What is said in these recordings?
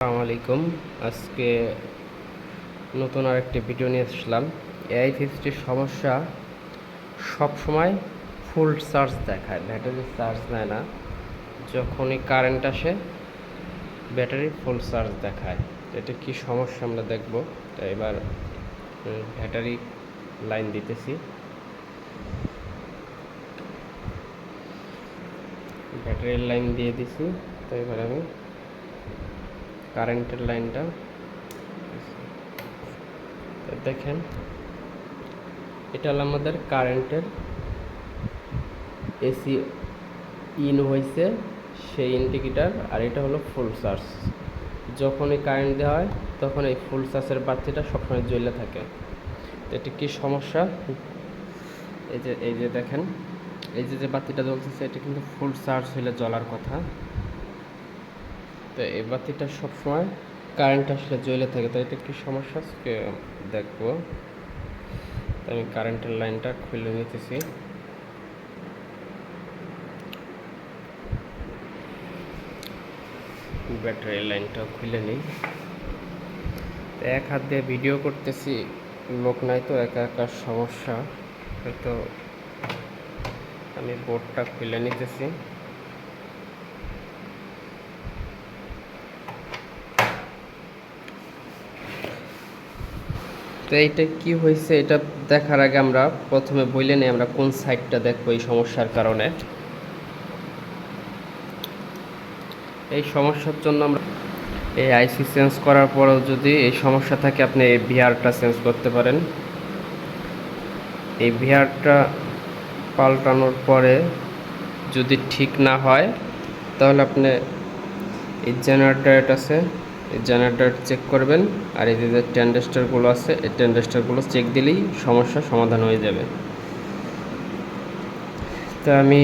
আসসালামু আলাইকুম। আজকে নতুন আরেকটি ভিডিও নিয়ে আসলাম। এআই ফিফটির সমস্যা সব সময় ফুল চার্জ দেখায়, ব্যাটারি চার্জ দেয় না। যখনই কারেন্ট আসে, ব্যাটারি ফুল চার্জ দেখায়। এটা কি সমস্যা আমরা দেখব। তো এবার ব্যাটারি লাইন দিতেছি। ব্যাটারির লাইন দিয়ে দিছি। তো এবার আমি কারেন্টের লাইনটা দেখেন, এটা হলো আমাদের কারেন্টের এসি ইন হয়েছে, সেই ইন্ডিকেটার আর এটা হলো ফুল চার্জ যখনই কারেন্ট দেওয়া হয়, তখন এই ফুল চার্জের বাতিটা সবসময় জ্বলে থাকে। এটা কি সমস্যা? এই যে এই যে দেখেন, এই যে যে বাতিটা জ্বলতেছে, এটা কিন্তু ফুল চার্জ হলে জ্বলার কথা। তো এই বাতিটা সবসময় কারেন্ট আসলে জ্বলে থাকে। তো এটা কি সমস্যা? আজকে দেখব। আমি কারেন্টের লাইনটা খুলে নিতেছি। ব্যাটারি লাইনটা খুলে নিই। এক হাত দিয়ে ভিডিও করতেছি। লোক নাই তো, একা একা সমস্যা। হয়তো আমি বোর্ডটা খুলে নিতেছি। তো এইটা কি হয়েছে এটা দেখার আগে আমরা প্রথমে বলে নিই আমরা কোন সাইডটা দেখব এই সমস্যার কারণে। এই সমস্যার জন্য আমরা এই আইসি চেঞ্জ করার পরেও যদি এই সমস্যা থাকে আপনি এই ভিআরটা চেঞ্জ করতে পারেন। এই ভিআরটা পাল্টানোর পরে যদি ঠিক না হয়, তাহলে আপনি এই জেনারেটর আছে জেনারেটর চেক করবেন আর এই যে ট্যান্ডেস্টারগুলো আছে, এই ট্যান্ডেস্টারগুলো চেক দিলেই সমস্যা সমাধান হয়ে যাবে। তো আমি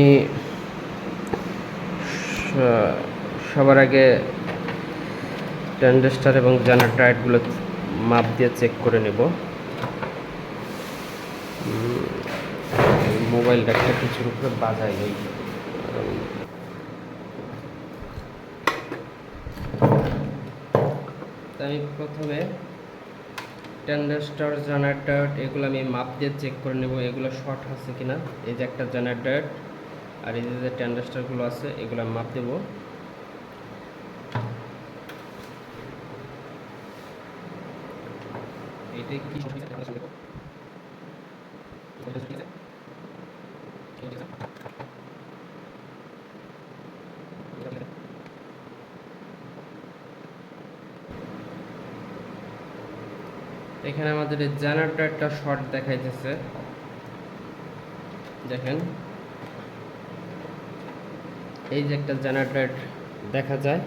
সবার আগে ট্যান্ডেস্টার এবং জেনারেটরগুলো মাপ দিয়ে চেক করে নেব। মোবাইলটা একটা কিছুর উপরে বাজাই এই উম, তো আমি প্রথমে ট্যান্ডাস্টার জেনারেটর এগুলো আমি মাপ দিয়ে চেক করে নেব, এগুলো শর্ট আছে কিনা। এই যে একটা জেনারেটর আর এই যে ট্যান্ডাস্টারগুলো আছে, এগুলো আমি মাপ দেব। এটা কি সমস্যা হয়েছে? আপনারা শুনতে পাবেন। এটা ঠিক আছে? এটা ঠিক আছে? এটা ঠিক আছে? এখানে আমাদের এই জেনারেটরটা শর্ট দেখাইতেছে। দেখেন। এই যে একটা জেনারেটর দেখা যায়,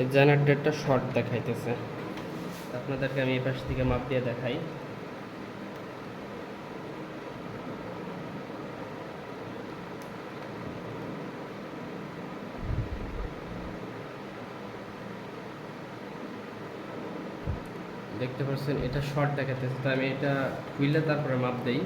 এই জেনারেটরটা শর্ট দেখাইতেছে। আপনাদেরকে আমি এই পাশ থেকে মাপ দিয়ে দেখাই। দেখতে পাচ্ছেন এটা শর্ট দেখাতেছে তো আমি এটা খুললে তারপরে মাপ দেই।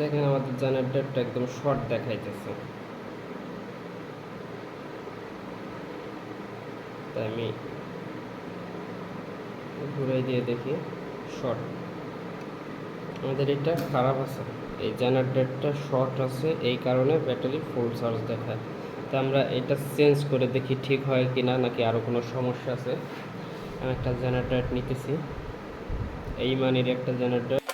দেখেন, আমাদের জেনারেটরটা একদম শর্ট দেখাইতেছে। আমি ঘুরাই দিয়ে দেখি শর্ট আমাদের এটা খারাপ আছে। এই জেনারেটরটা শর্ট আছে, এই কারণে ব্যাটারি ফুল চার্জ দেখায়। তা আমরা এটা চেঞ্জ করে দেখি ঠিক হয় কি না নাকি আরও কোনো সমস্যা আছে। আমি একটা জেনারেটর নিতেছি। এই মানের একটা জেনারেটর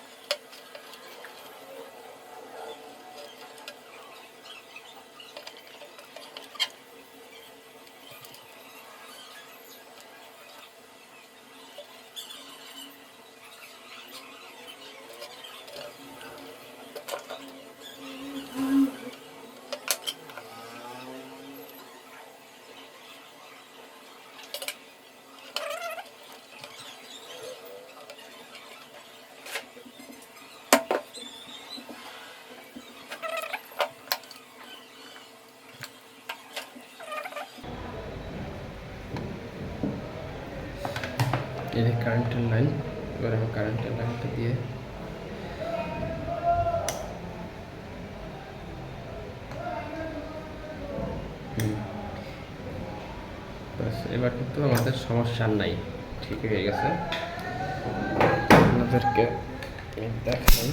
যে কারেন্টের লাইন এবার আমি কারেন্টের লাইনটা দিয়ে এবার কিন্তু আমাদের সমস্যা নাই, ঠিক হয়ে গেছে। আপনাদেরকে দেখাই।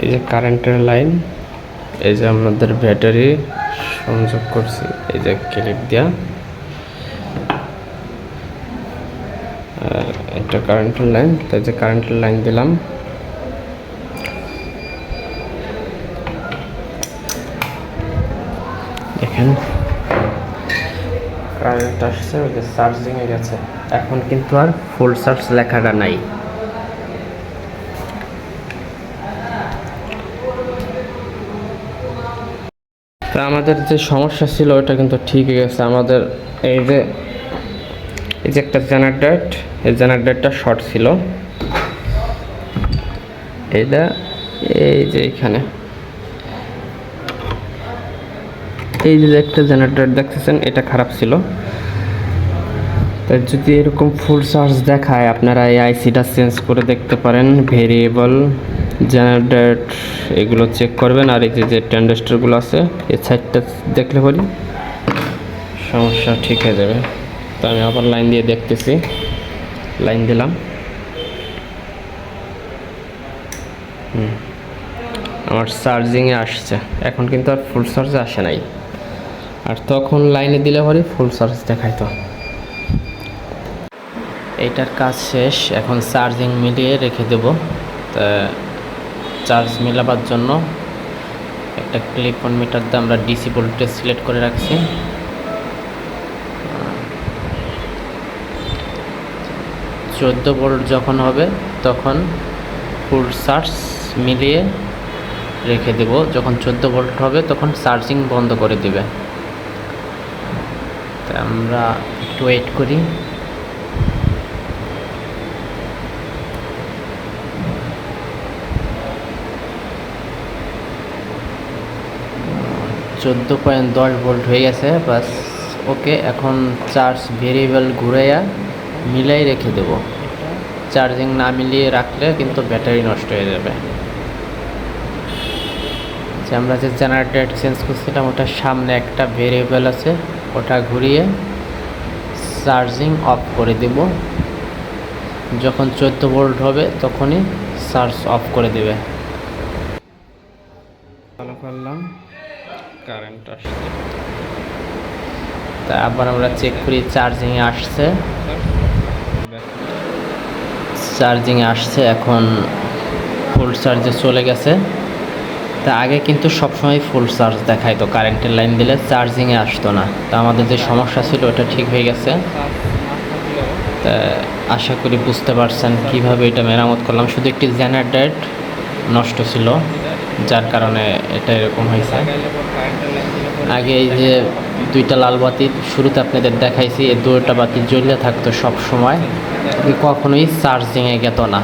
এই যে কারেন্টের লাইন এই যে আমাদের ব্যাটারি সংযোগ করছি, এই যে ক্লিপ দেওয়া আর একটা কারেন্টের লাইন তাই যে কারেন্টের লাইন দিলাম। দেখেন। কারেন্ট আসছে, ওই যে চার্জিংয়ে গেছে। এখন কিন্তু আর ফুল চার্জ লেখাটা নাই। আমাদের যে সমস্যা ছিল, ওটা কিন্তু ঠিক গেছে। আমাদের এই যে এই যে একটা জেনারেটর এই জেনারেটরটা শর্ট ছিল। এইটা, এই যে এখানে। এই যে একটা জেনারেটর দেখতেছেন, এটা খারাপ ছিল। তাই যদি এরকম ফুল চার্জ দেখায়, আপনারা এই আইসিটা চেঞ্জ করে দেখতে পারেন ভেরিয়েবল জেনারেটর এগুলো চেক করবেন। আর এই যে যে ট্যান্ডেস্টারগুলো আছে, এই সাইডটা দেখলে পরি সমস্যা ঠিক হয়ে যাবে। তো আমি আবার লাইন দিয়ে দেখতেছি। লাইন দিলাম। হুম। আমার চার্জিংয়ে আসছে। এখন কিন্তু আর ফুল চার্জ আসে নাই। আর তখন লাইনে দিলে পরে ফুল চার্জ দেখাইতো। এইটার কাজ শেষ। এখন চার্জিং মিলিয়ে রেখে দেব। তা চার্জ মেলাবার জন্য একটা ক্লিপ অন মিটার দিয়ে আমরা ডিসি ভোল্টেজ সিলেক্ট করে রাখছি। চোদ্দ ভোল্ট যখন হবে, তখন ফুল চার্জ মিলিয়ে রেখে দেব। যখন চোদ্দ ভোল্ট হবে, তখন চার্জিং বন্ধ করে দিবে। তা আমরা একটু ওয়েট করি। চোদ্দ পয়েন্ট দশ ভোল্ট হয়ে গেছে বাস ওকে এখন চার্জ ভেরিয়েবল ঘুরাইয়া মিলাই রেখে দেব। চার্জিং না মিলিয়ে রাখলে কিন্তু ব্যাটারি নষ্ট হয়ে যাবে। যে আমরা যে জেনারেটর চেঞ্জ করছিলাম ওটার সামনে একটা ভেরিয়েবল আছে ওটা ঘুরিয়ে চার্জিং অফ করে দেব। যখন চোদ্দ ভোল্ট হবে তখনই চার্জ অফ করে দেবে। চালু করলাম। কারেন্ট আসছে। তা আবার আমরা চেক করি চার্জিংয়ে আসছে। চার্জিংয়ে আসছে, এখন ফুল চার্জে চলে গেছে। তা আগে কিন্তু সবসময় ফুল চার্জ দেখাইতো কারেন্টের লাইন দিলে চার্জিংয়ে আসতো না। তা আমাদের যে সমস্যা ছিল, ওটা ঠিক হয়ে গেছে। তা আশা করি বুঝতে পারছেন কীভাবে এটা মেরামত করলাম। শুধু একটি জেনারেটর নষ্ট ছিল, যার কারণে এটা এরকম হয়েছে। আগে এই যে দুইটা লাল বাতি শুরুতে আপনাদের দেখাইছি, এই দুইটা বাতি জ্বলে থাকতো সব সময় কখনোই চার্জিংয়ে গেত না।